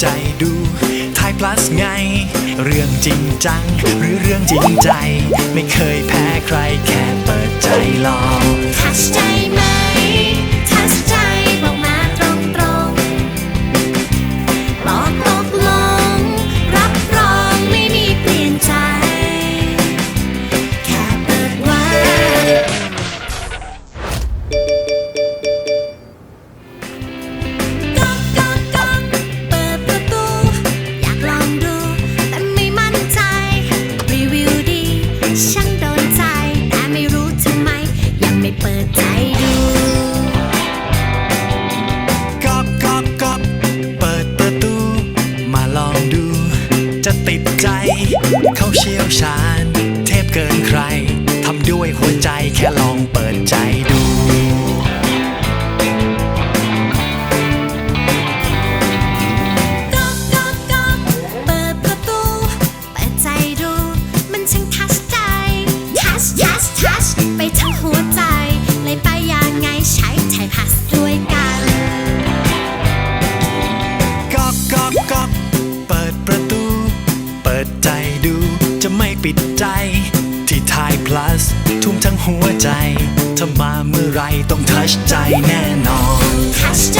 ใจดูไทย plus ไง เรื่องจริงจัง หรือเรื่องจริงใจ ไม่เคยแพ้ใครแค่เปิดใจลองทัชใจไหม จะติดใจ เขาเชี่ยวชาญ เทพเกินใครทำด้วยหัวใจแค่ลอ ปิดใจ ที่ไทย plus ทุ่มทั้งหัวใจ ถ้ามาเมื่อไรต้องทัชใจแน่นอนทัชใจ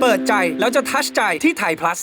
เปิดใจแล้วจะทัชใจที่ไทย plus